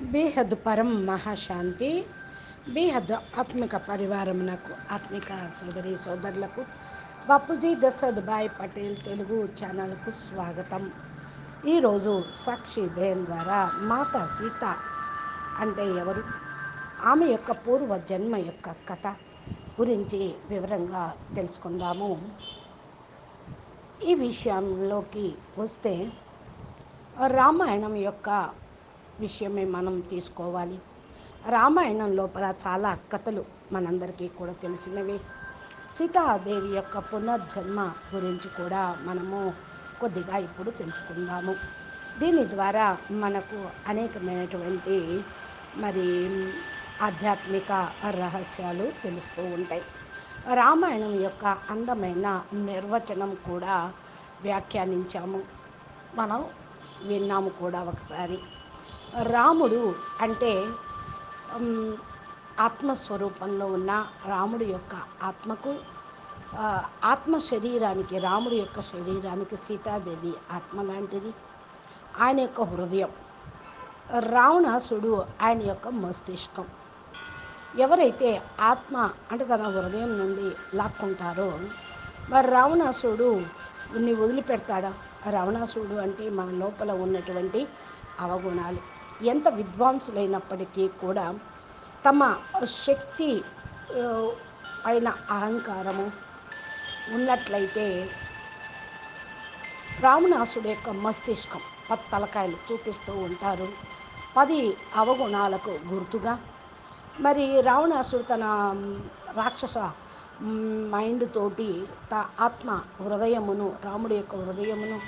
బేహద్ పరం మహాశాంతి బేహద్ ఆత్మిక పరివారమునకు ఆత్మిక సోదరి సోదరులకు బాపూజీ దశరథ్ భాయ్ పటేల్ తెలుగు ఛానల్కు స్వాగతం. ఈరోజు సాక్షి బేన్ ద్వారా మాత సీత అంటే ఎవరు? ఆమె యొక్క పూర్వ జన్మ యొక్క కథ గురించి వివరంగా తెలుసుకుందాము. ఈ విషయంలోకి వస్తే రామాయణం యొక్క విషయమే మనం తీసుకోవాలి. రామాయణం లోపల చాలా కథలు మనందరికీ కూడా తెలిసినవే. సీతాదేవి యొక్క పునర్జన్మ గురించి కూడా మనము కొద్దిగా ఇప్పుడు తెలుసుకుందాము. దీని ద్వారా మనకు అనేకమైనటువంటి మరి ఆధ్యాత్మిక రహస్యాలు తెలుస్తూ ఉంటాయి. రామాయణం యొక్క అందమైన నిర్వచనం కూడా వ్యాఖ్యానించాము. మనం విన్నాము కూడా ఒకసారి. రాముడు అంటే ఆత్మస్వరూపంలో ఉన్న రాముడు యొక్క ఆత్మకు ఆత్మ శరీరానికి రాముడి యొక్క శరీరానికి సీతాదేవి ఆత్మ లాంటిది. ఆయన యొక్క హృదయం రావణాసుడు ఆయన యొక్క మస్తిష్కం. ఎవరైతే ఆత్మ అంటే తన హృదయం నుండి లాక్కుంటారో మరి రావణాసుడు ని వదిలిపెడతాడా? రావణాసుడు అంటే మన లోపల ఉన్నటువంటి అవగుణాలు. ఎంత విద్వాంసులైనప్పటికీ కూడా తమ శక్తి అయిన అహంకారము ఉన్నట్లయితే రావణాసుడు యొక్క మస్తిష్కం పది తలకాయలు చూపిస్తూ ఉంటారు. పది అవగుణాలకు గుర్తుగా మరి రావణాసుడు తన రాక్షస మైండ్ తోటి త ఆత్మ హృదయమును రాముడి యొక్క హృదయమును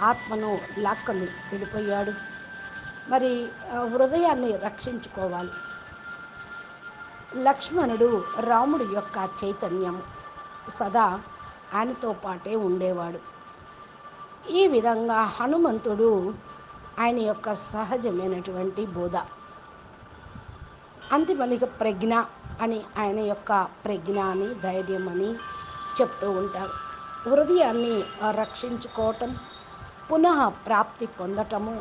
ఆత్మను లాక్కని వెళ్ళిపోయాడు. మరి హృదయాన్ని రక్షించుకోవాలి. లక్ష్మణుడు రాముడి యొక్క చైతన్యం సదా ఆయనతో పాటే ఉండేవాడు. ఈ విధంగా హనుమంతుడు ఆయన యొక్క సహజమైనటువంటి బోధ. అంతిమలిక ప్రజ్ఞ అని ఆయన యొక్క ప్రజ్ఞ అని ధైర్యం అని చెప్తూ ఉంటారు. హృదయాన్ని రక్షించుకోవటం పునః ప్రాప్తి పొందటము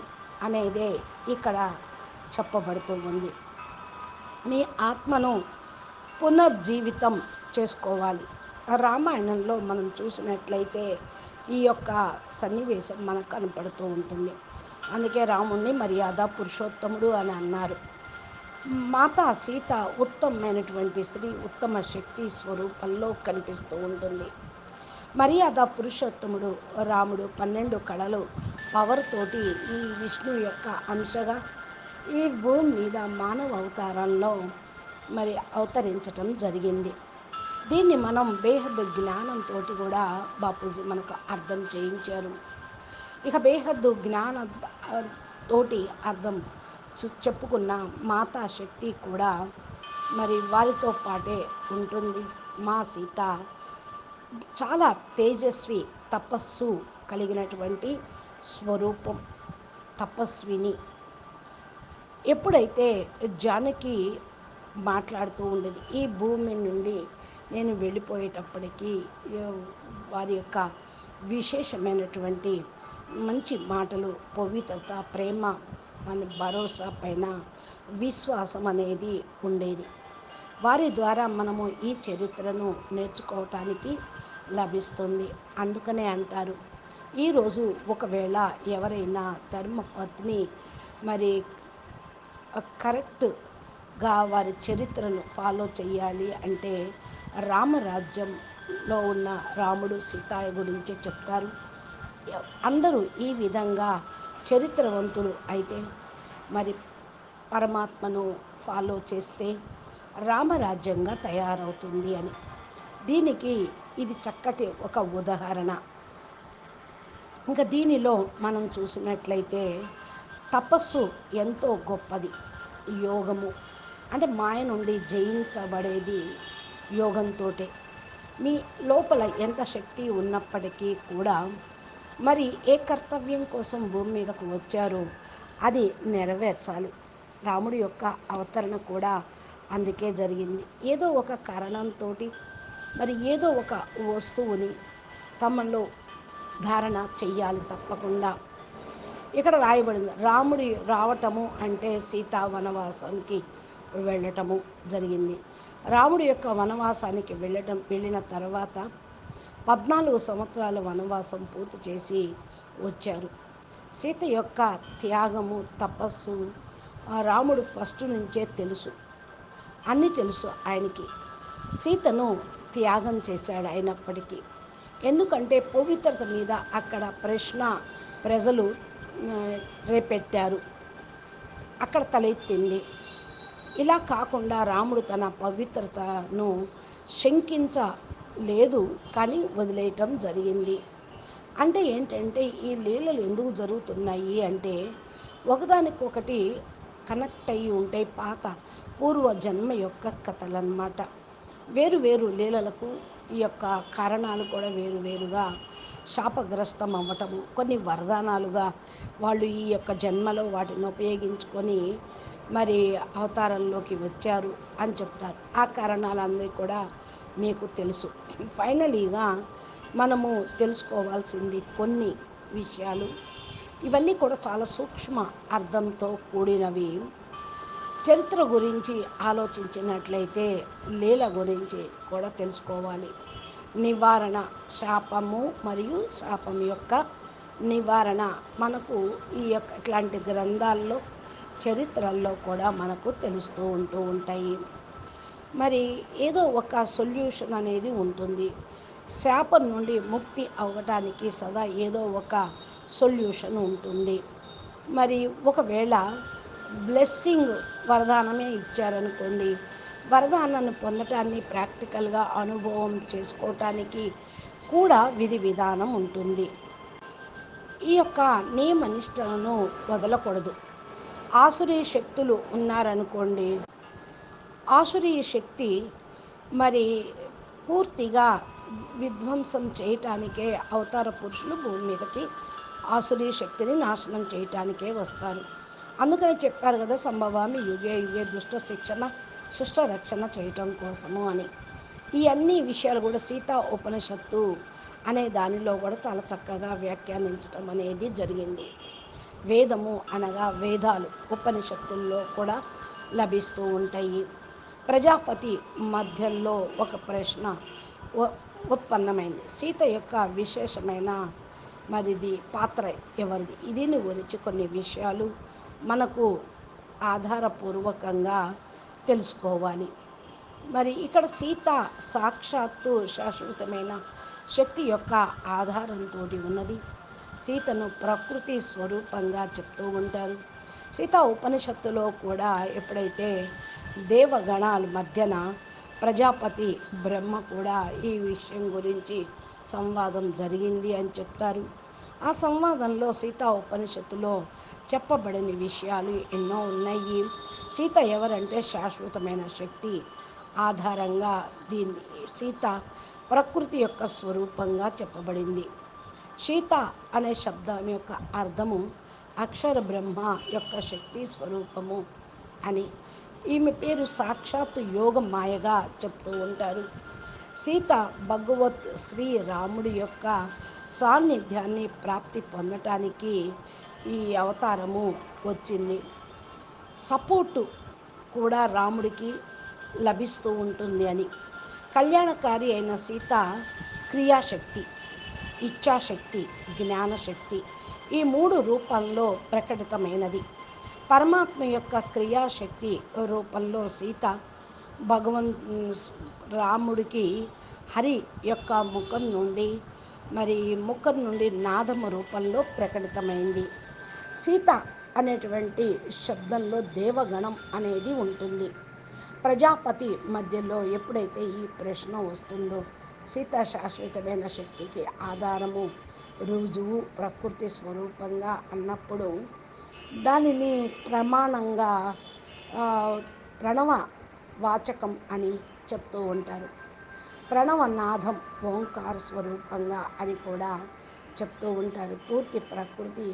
అనేదే ఇక్కడ చెప్పబడుతూ ఉంది. మీ ఆత్మను పునర్జీవితం చేసుకోవాలి. రామాయణంలో మనం చూసినట్లయితే ఈ యొక్క సన్నివేశం మనకు కనపడుతూ ఉంటుంది. అందుకే రాముణ్ణి మర్యాద పురుషోత్తముడు అని అన్నారు. మాతా సీత ఉత్తమమైనటువంటి స్త్రీ ఉత్తమ శక్తి స్వరూపంలో కనిపిస్తూ ఉంటుంది. మర్యాద పురుషోత్తముడు రాముడు పన్నెండు కళలు పవర్ తోటి ఈ విష్ణు యొక్క అంశగా ఈ భూమి మీద మానవ అవతారంలో మరి అవతరించటం జరిగింది. దీన్ని మనం బేహద్ జ్ఞానంతో కూడా బాపూజీ మనకు అర్థం చేయించారు. ఇక బేహద్దు జ్ఞాన తోటి అర్థం చెప్పుకున్న మాతా శక్తి కూడా మరి వారితో పాటే ఉంటుంది. మా సీత చాలా తేజస్వి తపస్సు కలిగినటువంటి స్వరూపం తపస్విని. ఎప్పుడైతే జానకి మాట్లాడుతూ ఉండేది ఈ భూమి నుండి నేను వెళ్ళిపోయేటప్పటికీ వారి యొక్క విశేషమైనటువంటి మంచి మాటలు పవిత్రత ప్రేమ మన భరోసా పైన విశ్వాసం అనేది ఉండేది. వారి ద్వారా మనము ఈ చరిత్రను నేర్చుకోవటానికి లభిస్తుంది. అందుకనే అంటారు ఈరోజు ఒకవేళ ఎవరైనా ధర్మపత్ని మరి కరెక్ట్గా వారి చరిత్రను ఫాలో చేయాలి అంటే రామరాజ్యంలో ఉన్న రాముడు సీతాయ గురించి చెప్తారు. అందరూ ఈ విధంగా చరిత్రవంతులు అయితే మరి పరమాత్మను ఫాలో చేస్తే రామరాజ్యంగా తయారవుతుంది అని. దీనికి ఇది చక్కటి ఒక ఉదాహరణ. ఇంకా దీనిలో మనం చూసినట్లయితే తపస్సు ఎంతో గొప్పది యోగము. అంటే మాయ నుండి జయించబడేది యోగంతో మీ లోపల ఎంత శక్తి ఉన్నప్పటికీ కూడా మరి ఏ కర్తవ్యం కోసం భూమి మీదకు వచ్చారో అది నెరవేర్చాలి. రాముడి యొక్క అవతరణ కూడా అందుకే జరిగింది. ఏదో ఒక కారణంతో మరి ఏదో ఒక వస్తువుని తమలో ధారణ చెయ్యాలి తప్పకుండా. ఇక్కడ రాయబడింది రాముడి రావటము అంటే సీతా వనవాసానికి వెళ్ళటము జరిగింది. రాముడి యొక్క వనవాసానికి వెళ్ళటం వెళ్ళిన తర్వాత పద్నాలుగు సంవత్సరాల వనవాసం పూర్తి చేసి వచ్చారు. సీత యొక్క త్యాగము తపస్సు ఆ రాముడు ఫస్ట్ నుంచే తెలుసు. అన్నీ తెలుసు ఆయనకి. సీతను త్యాగం చేశాడు అయినప్పటికీ. ఎందుకంటే పవిత్రత మీద అక్కడ ప్రశ్న ప్రజలు రేపెట్టారు. అక్కడ తలెత్తింది. ఇలా కాకుండా రాముడు తన పవిత్రతను శంకించలేదు కానీ వదిలేయటం జరిగింది. అంటే ఏంటంటే ఈ లీలలు ఎందుకు జరుగుతున్నాయి అంటే ఒకదానికొకటి కనెక్ట్ అయ్యి ఉంటాయి పాత పూర్వ జన్మ యొక్క కథలు అన్నమాట వేరు వేరు లీలలకు ఈ యొక్క కారణాలు కూడా వేరు వేరుగా శాపగ్రస్తం అవ్వటము కొన్ని వరదానాలుగా వాళ్ళు ఈ యొక్క జన్మలో వాటిని ఉపయోగించుకొని మరి అవతారంలోకి వచ్చారు అని చెప్తారు. ఆ కారణాలన్నీ కూడా మీకు తెలుసు. ఫైనలీగా మనము తెలుసుకోవాల్సింది కొన్ని విషయాలు. ఇవన్నీ కూడా చాలా సూక్ష్మ అర్థంతో కూడినవి. చరిత్ర గురించి ఆలోచించినట్లయితే లీల గురించి కూడా తెలుసుకోవాలి. నివారణ శాపము మరియు శాపం యొక్క నివారణ మనకు ఈ యొక్క ఇట్లాంటి గ్రంథాల్లో చరిత్రల్లో కూడా మనకు తెలుస్తూ ఉంటూ ఉంటాయి. మరి ఏదో ఒక సొల్యూషన్ అనేది ఉంటుంది. శాపం నుండి ముక్తి అవ్వటానికి సదా ఏదో ఒక సొల్యూషన్ ఉంటుంది. మరి ఒకవేళ బ్లెస్సింగ్ వరదానమే ఇచ్చారనుకోండి. వరదానాన్ని పొందటాన్ని ప్రాక్టికల్గా అనుభవం చేసుకోవటానికి కూడా విధి విధానం ఉంటుంది. ఈ యొక్క నియమ నిష్టలను వదలకూడదు. ఆసురీ శక్తులు ఉన్నారనుకోండి. ఆసురీ శక్తి మరి పూర్తిగా విధ్వంసం చేయటానికే అవతార పురుషులు భూమి మీదకి ఆసురీ శక్తిని నాశనం చేయటానికే వస్తారు. అందుకని చెప్పారు కదా సంభవామి యుగే యుగే దుష్ట శిక్షణ సుష్ట రక్షణ చేయటం కోసము అని. ఈ అన్ని విషయాలు కూడా సీతా ఉపనిషత్తు అనే దానిలో కూడా చాలా చక్కగా వ్యాఖ్యానించడం అనేది జరిగింది. వేదము అనగా వేదాలు ఉపనిషత్తుల్లో కూడా లభిస్తూ ఉంటాయి. ప్రజాపతి మధ్యలో ఒక ప్రశ్న ఉ- ఉత్పన్నమైంది. సీత యొక్క విశేషమైన మరిది పాత్ర ఎవరిది? దీని గురించి కొన్ని విషయాలు మనకు ఆధారపూర్వకంగా తెలుసుకోవాలి. మరి ఇక్కడ సీత సాక్షాత్తు శాశ్వతమైన శక్తి యొక్క ఆధారంతో ఉన్నది. సీతను ప్రకృతి స్వరూపంగా చెప్తూ ఉంటారు. సీత ఉపనిషత్తులో కూడా ఎప్పుడైతే దేవగణాల మధ్యన ప్రజాపతి బ్రహ్మ కూడా ఈ విషయం గురించి సంవాదం జరిగింది అని చెప్తారు. ఆ సంవాదంలో సీతా ఉపనిషత్తులో చెప్పబడిన విషయాలు ఎన్నో ఉన్నాయి. సీత ఎవరంటే శాశ్వతమైన శక్తి ఆధారంగా దీన్ని సీత ప్రకృతి యొక్క స్వరూపంగా చెప్పబడింది. సీత అనే శబ్దం యొక్క అర్థము అక్షర బ్రహ్మ యొక్క శక్తి స్వరూపము అని. ఈమె పేరు సాక్షాత్ యోగ మాయగా చెప్తూ ఉంటారు. సీత భగవత్ శ్రీ రాముడి యొక్క సాన్నిధ్యాన్ని ప్రాప్తి పొందటానికి ఈ అవతారము వచ్చింది. సపోర్టు కూడా రాముడికి లభిస్తూ ఉంటుంది అని. కళ్యాణకారి అయిన సీత క్రియాశక్తి ఇచ్ఛాశక్తి జ్ఞానశక్తి ఈ మూడు రూపంలో ప్రకటితమైనది. పరమాత్మ యొక్క క్రియాశక్తి రూపంలో సీత భగవన్ రాముడికి హరి యొక్క ముఖం నుండి మరి ముక్క నుండి నాదము రూపంలో ప్రకటితమైంది. సీత అనేటువంటి శబ్దంలో దేవగణం అనేది ఉంటుంది. ప్రజాపతి మధ్యలో ఎప్పుడైతే ఈ ప్రశ్న వస్తుందో సీత శాశ్వతమైన శక్తికి ఆధారము రుజువు ప్రకృతి స్వరూపంగా అన్నప్పుడు దానిని ప్రమాణంగా ప్రణవ వాచకం అని చెప్తూ ఉంటారు. ప్రణవనాథం ఓంకార స్వరూపంగా అని కూడా చెప్తూ ఉంటారు. పూర్తి ప్రకృతి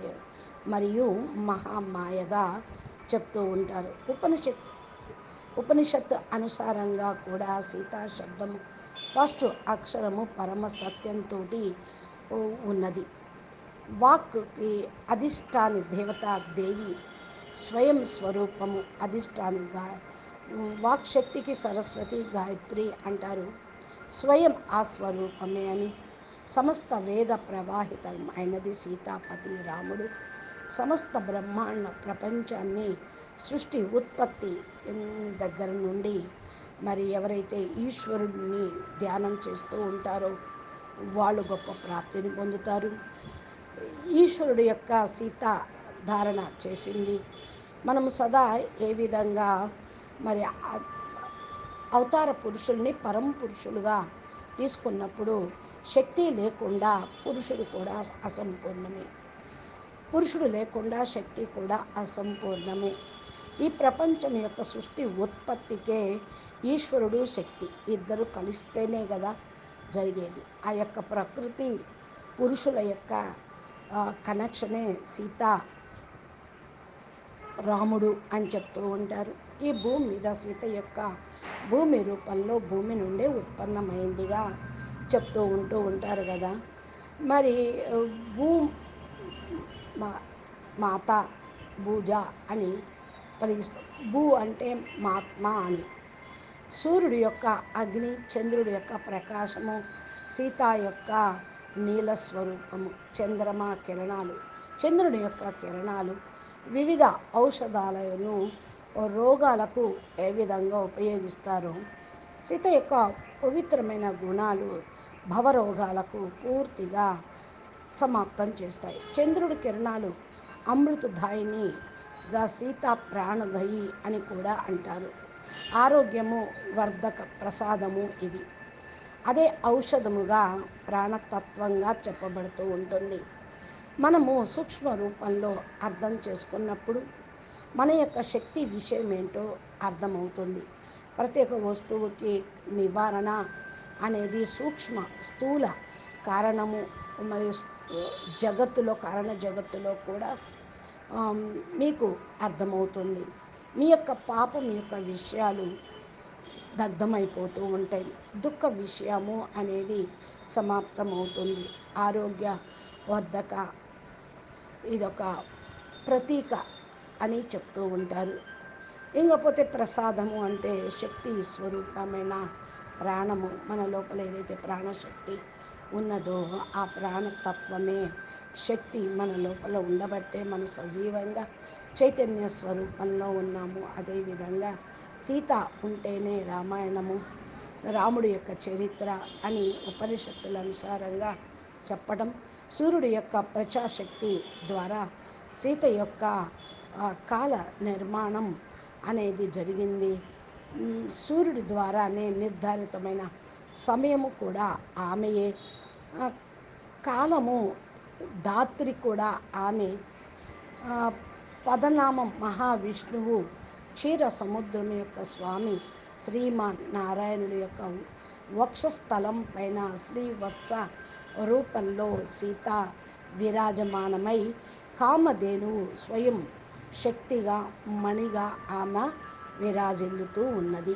మరియు మహామాయగా చెప్తూ ఉంటారు. ఉపనిషత్ ఉపనిషత్ అనుసారంగా కూడా సీతా శబ్దము ఫస్ట్ అక్షరము పరమ సత్యంతో ఉన్నది. వాక్కి అధిష్టాని దేవత దేవి స్వయం స్వరూపము అధిష్టాని గా వాక్ శక్తికి సరస్వతి గాయత్రి అంటారు. స్వయం ఆ స్వరూపమే అని. సమస్త వేద ప్రవాహితమైనది సీతాపతి రాముడు. సమస్త బ్రహ్మాండ ప్రపంచాన్ని సృష్టి ఉత్పత్తి దగ్గర నుండి మరి ఎవరైతే ఈశ్వరుడిని ధ్యానం చేస్తూ ఉంటారో వాళ్ళు గొప్ప ప్రాప్తిని పొందుతారు. ఈశ్వరుడు యొక్క సీత ధారణ చేసింది. మనము సదా ఏ విధంగా మరి అవతార పురుషుల్ని పరం పురుషులుగా తీసుకున్నప్పుడు శక్తి లేకుండా పురుషుడు కూడా అసంపూర్ణమే. పురుషుడు లేకుండా శక్తి కూడా అసంపూర్ణమే. ఈ ప్రపంచం యొక్క సృష్టి ఉత్పత్తికే ఈశ్వరుడు శక్తి. ఇద్దరు కలిస్తేనే కదా జరిగేది. ఆ యొక్క ప్రకృతి పురుషుల యొక్క కనెక్షనే సీత రాముడు అని చెప్తూ ఉంటారు. ఈ భూమి మీద సీత యొక్క భూమి రూపంలో భూమి నుండే ఉత్పన్నమైందిగా చెప్తూ ఉంటూ ఉంటారు కదా. మరి భూ మా మాత భూజ అని పలికిస్తాం భూ అంటే మాత్మ అని. సూర్యుడి యొక్క అగ్ని చంద్రుడి యొక్క ప్రకాశము సీత యొక్క నీల స్వరూపము చంద్రమ కిరణాలు చంద్రుడి యొక్క కిరణాలు వివిధ ఔషధాలను రోగాలకు ఏ విధంగా ఉపయోగిస్తారో? సీత యొక్క పవిత్రమైన గుణాలు భవరోగాలకు పూర్తిగా సమాప్తం చేస్తాయి. చంద్రుడి కిరణాలు అమృతధాయినిగా సీత ప్రాణదయి అని కూడా అంటారు. ఆరోగ్యము వర్ధక ప్రసాదము ఇది. అదే ఔషధముగా ప్రాణతత్వంగా చెప్పబడుతూ ఉంటుంది. మనము సూక్ష్మ రూపంలో అర్థం చేసుకున్నప్పుడు మన యొక్క శక్తి విషయం ఏంటో అర్థమవుతుంది. ప్రతి ఒక్క వస్తువుకి నివారణ అనేది సూక్ష్మ స్థూల కారణము మరియు జగత్తులో కారణ జగత్తులో కూడా మీకు అర్థమవుతుంది. మీ యొక్క పాపం యొక్క విషయాలు దగ్ధమైపోతూ ఉంటాయి. దుఃఖ విషయము అనేది సమాప్తమవుతుంది. ఆరోగ్య వర్ధక ఇదొక ప్రతీక. అని చెప్తూ ఉంటారు. ఇంకపోతే ప్రసాదము అంటే శక్తి స్వరూపమైన ప్రాణము. మన లోపల ఏదైతే ప్రాణశక్తి ఉన్నదో ఆ ప్రాణతత్వమే శక్తి మన లోపల ఉండబట్టే మన సజీవంగా చైతన్య స్వరూపంలో ఉన్నాము. అదేవిధంగా సీత ఉంటేనే రామాయణము రాముడి యొక్క చరిత్ర అని ఉపనిషత్తుల అనుసారంగా చెప్పడం సూర్యుడి యొక్క ప్రజాశక్తి ద్వారా సీత యొక్క కాల నిర్మాణం అనేది జరిగింది. సూర్యుడి ద్వారానే నిర్ధారితమైన సమయము కూడా ఆమెయే. కాలము దాత్రి కూడా ఆమె. పదనామం మహావిష్ణువు క్షీర సముద్రం యొక్క స్వామి శ్రీమాన్ నారాయణుడి యొక్క వక్షస్థలం పైన శ్రీవత్స రూపంలో సీత విరాజమానమై కామధేనువు స్వయం శక్తిగా మణిగా ఆమె విరాజిల్లుతూ ఉన్నది.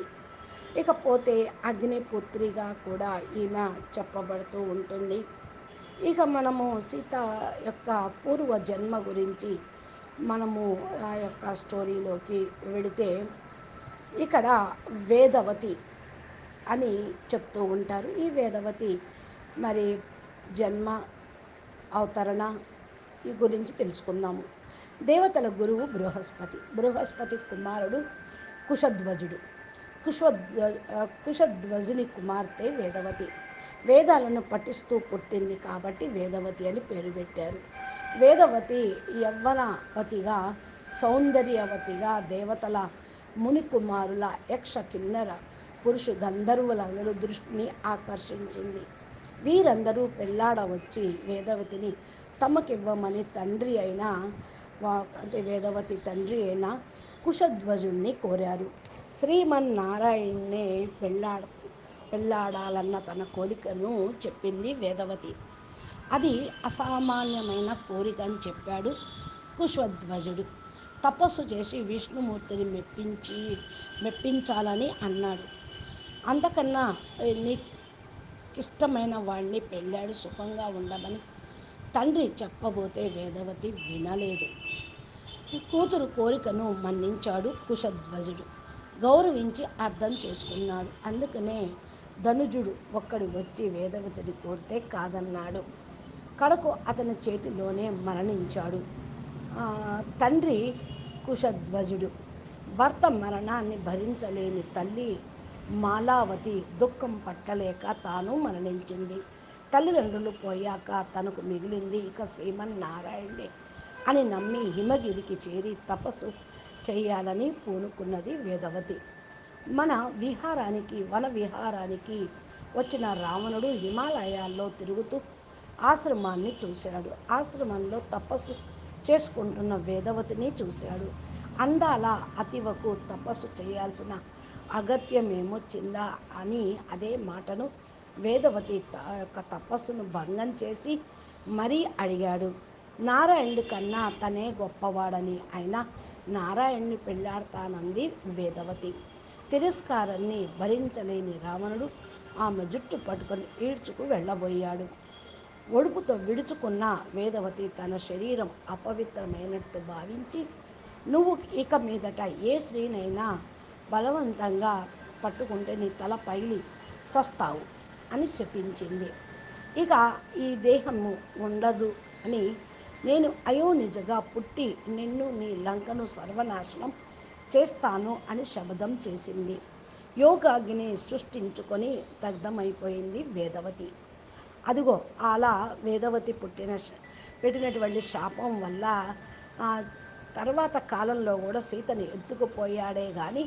ఇకపోతే అగ్నిపుత్రిగా కూడా ఈమె చెప్పబడుతూ ఉంటుంది. ఇక మనము సీత యొక్క పూర్వ జన్మ గురించి మనము ఆ యొక్క స్టోరీలోకి వెళితే ఇక్కడ వేదవతి అని చెప్తూ ఉంటారు. ఈ వేదవతి మరి జన్మ అవతరణ ఈ గురించి తెలుసుకుందాము. దేవతల గురువు బృహస్పతి. బృహస్పతి కుమారుడు కుషధ్వజుడు కుష్వధ్వ కుషధ్వజుని కుమార్తె వేదవతి. వేదాలను పఠిస్తూ పుట్టింది కాబట్టి వేదవతి అని పేరు పెట్టారు. వేదవతి యవ్వనవతిగా సౌందర్యవతిగా దేవతల ముని కుమారుల యక్ష కిన్నర పురుషు గంధర్వులందరూ దృష్టిని ఆకర్షించింది. వీరందరూ పెళ్ళాడ వచ్చి వేదవతిని తమకివ్వమని తండ్రి అయిన అంటే వేదవతి తండ్రి అయిన కుశధ్వజుణ్ణి కోరారు. శ్రీమన్నారాయణ్ణే పెళ్ళాడ పెళ్ళాడాలన్న తన కోరికను చెప్పింది వేదవతి. అది అసామాన్యమైన కోరిక అని చెప్పాడు కుశధ్వజుడు. తపస్సు చేసి విష్ణుమూర్తిని మెప్పించి మెప్పించాలని అన్నాడు. అంతకన్నా నీ నీకు ఇష్టమైన వాడిని పెళ్ళాడు సుఖంగా ఉండమని తండ్రి చెప్పబోతే వేదవతి వినలేదు. కూతురు కోరికను మన్నించాడు కుశధ్వజుడు. గౌరవించి అర్థం చేసుకున్నాడు. అందుకనే ధనుజుడు ఒక్కడు వచ్చి వేదవతిని కోరితే కాదన్నాడు. కడకు అతని చేతిలోనే మరణించాడు. తండ్రి కుశధ్వజుడు. భర్త మరణాన్ని భరించలేని తల్లి మాలావతి దుఃఖం పట్టలేక తాను మరణించింది. తల్లిదండ్రులు పోయాక తనకు మిగిలింది ఇక శ్రీమన్నారాయణే అని నమ్మి హిమగిరికి చేరి తపస్సు చేయాలని పూనుకున్నది వేదవతి. మన విహారానికి వన విహారానికి వచ్చిన రావణుడు హిమాలయాల్లో తిరుగుతూ ఆశ్రమాన్ని చూశాడు. ఆశ్రమంలో తపస్సు చేసుకుంటున్న వేదవతిని చూశాడు. అందాల అతివకు తపస్సు చేయాల్సిన అగత్యమేమొచ్చిందా అని అదే మాటను వేదవతి యొక్క తపస్సును భంగం చేసి మరీ అడిగాడు. నారాయణుడి కన్నా తనే గొప్పవాడని ఆయన నారాయణ్ణి పెళ్ళాడతానంది వేదవతి. తిరస్కారాన్ని భరించలేని రావణుడు ఆమె జుట్టు పట్టుకొని ఈడ్చుకు వెళ్ళబోయాడు. ఒడుపుతో విడుచుకున్న వేదవతి తన శరీరం అపవిత్రమైనట్టు భావించి నువ్వు ఇక మీదట ఏ స్త్రీనైనా బలవంతంగా పట్టుకుంటే నీ తల పైలి చస్తావు. అని శపించింది ఇక ఈ దేహము ఉండదు అని నేను అయోనిజగా పుట్టి నిన్ను నీ లంకను సర్వనాశనం చేస్తాను అని శబదం చేసింది. యోగాగ్ని సృష్టించుకొని దగ్ధమైపోయింది వేదవతి. అదిగో అలా వేదవతి పుట్టిన పెట్టినటువంటి శాపం వల్ల తర్వాత కాలంలో కూడా సీతని ఎత్తుకుపోయాడే కానీ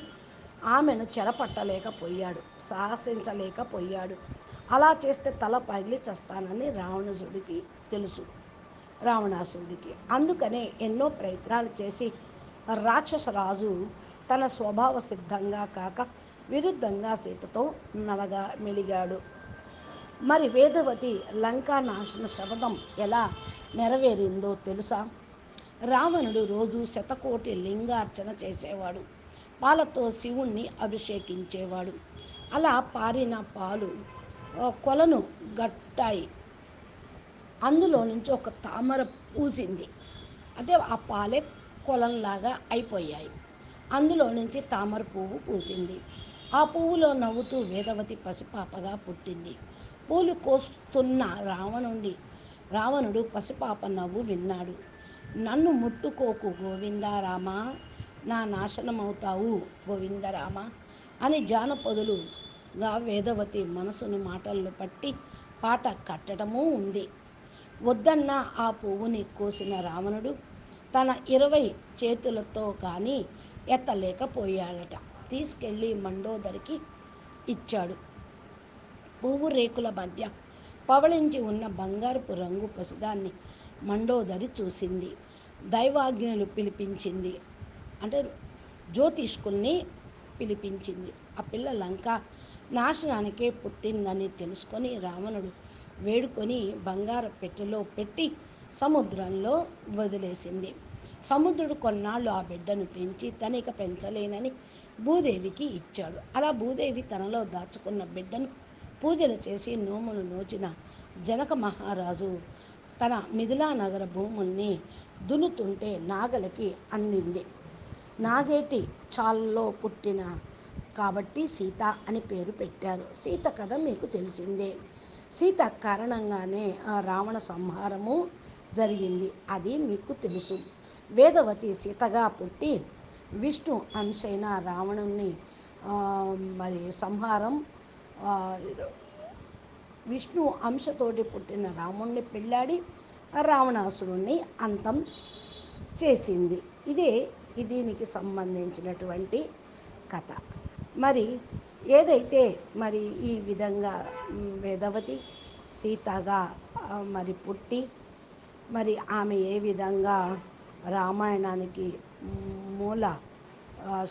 ఆమెను చెరపట్టలేకపోయాడు సాహసించలేకపోయాడు. అలా చేస్తే తల పగిలి చస్తానని రావణసుడికి తెలుసు రావణాసుడికి అందుకనే ఎన్నో ప్రయత్నాలు చేసి రాక్షసరాజు తన స్వభావ సిద్ధంగా కాక విరుద్ధంగా సీతతో నలగా మెలిగాడు. మరి వేదవతి లంకా నాశన శబదం ఎలా నెరవేరిందో తెలుసా? రావణుడు రోజు శతకోటి లింగార్చన చేసేవాడు. పాలతో శివుణ్ణి అభిషేకించేవాడు. అలా పారిన పాలు కొలను గట్టాయి. అందులో నుంచి ఒక తామర పూసింది. అంటే ఆ పాలే కొలంలాగా అయిపోయాయి. అందులో నుంచి తామర పువ్వు పూసింది. ఆ పువ్వులో నవ్వుతూ వేదవతి పసిపాపగా పుట్టింది. పూలు కోస్తున్న రావణుడి రావణుడు పసిపాప నవ్వు విన్నాడు. నన్ను ముట్టుకోకు గోవిందారామా నా నాశనమవుతావు గోవిందరామ అని జానపదులుగా వేదవతి మనసుని మాటల్లో పట్టి పాట కట్టడమూ ఉంది. వద్దన్న ఆ పువ్వుని కోసిన రావణుడు తన ఇరవై చేతులతో కానీ ఎత్తలేకపోయాడట. తీసుకెళ్ళి మండోదరికి ఇచ్చాడు. పువ్వు రేకుల మధ్య పవళించి ఉన్న బంగారపు రంగు పసిదాన్ని మండోదరి చూసింది. దైవాజ్ఞలు పిలిపించింది. అంటే జ్యోతిష్కుల్ని పిలిపించింది. ఆ పిల్ల లంక నాశనానికే పుట్టిందని తెలుసుకొని రావణుడు వేడుకొని బంగారు పెట్టెలో పెట్టి సముద్రంలో వదిలేసింది. సముద్రుడు కొన్నాళ్ళు ఆ బిడ్డను పెంచి తనిక పెంచలేనని భూదేవికి ఇచ్చాడు. అలా భూదేవి తనలో దాచుకున్న బిడ్డను పూజలు చేసి నోములు నోచిన జనక మహారాజు తన మిథిలా నగర భూముల్ని దున్నుతుంటే నాగలకి అందింది. నాగేటి చాల్లో పుట్టిన కాబట్టి సీత అని పేరు పెట్టారు. సీత కథ మీకు తెలిసిందే. సీత కారణంగానే ఆ రావణ సంహారము జరిగింది. అది మీకు తెలుసు. వేదవతి సీతగా పుట్టి విష్ణు అంశైన రావణుని మరి సంహారం విష్ణు అంశతోటి పుట్టిన రాముణ్ణి పెళ్ళాడి రావణాసురుణ్ణి అంతం చేసింది. ఇదే దీనికి సంబంధించినటువంటి కథ. మరి ఏదైతే మరి ఈ విధంగా వేదవతి సీతగా మరి పుట్టి మరి ఆమె ఏ విధంగా రామాయణానికి మూల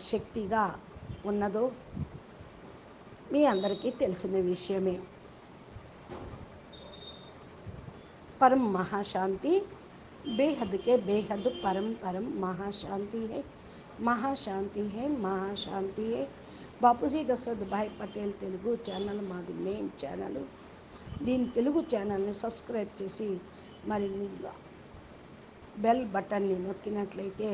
శక్తిగా ఉన్నదో మీ అందరికీ తెలిసిన విషయమే परम महाशांति बेहद के बेहद परम परम महाशांति है మహాశాంతి హే మహాశాంతి హే బాపూజీ దశరథ్ భాయ్ పటేల్ తెలుగు ఛానల్ మాది మెయిన్ ఛానల్. దీని తెలుగు ఛానల్ని సబ్స్క్రైబ్ చేసి మరి బెల్ బటన్ని నొక్కినట్లయితే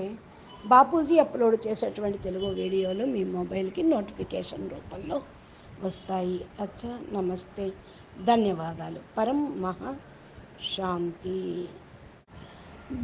బాపూజీ అప్లోడ్ చేసేటువంటి తెలుగు వీడియోలు మీ మొబైల్కి నోటిఫికేషన్ రూపంలో వస్తాయి. అచ్చా నమస్తే. ధన్యవాదాలు. పరం మహా శాంతి.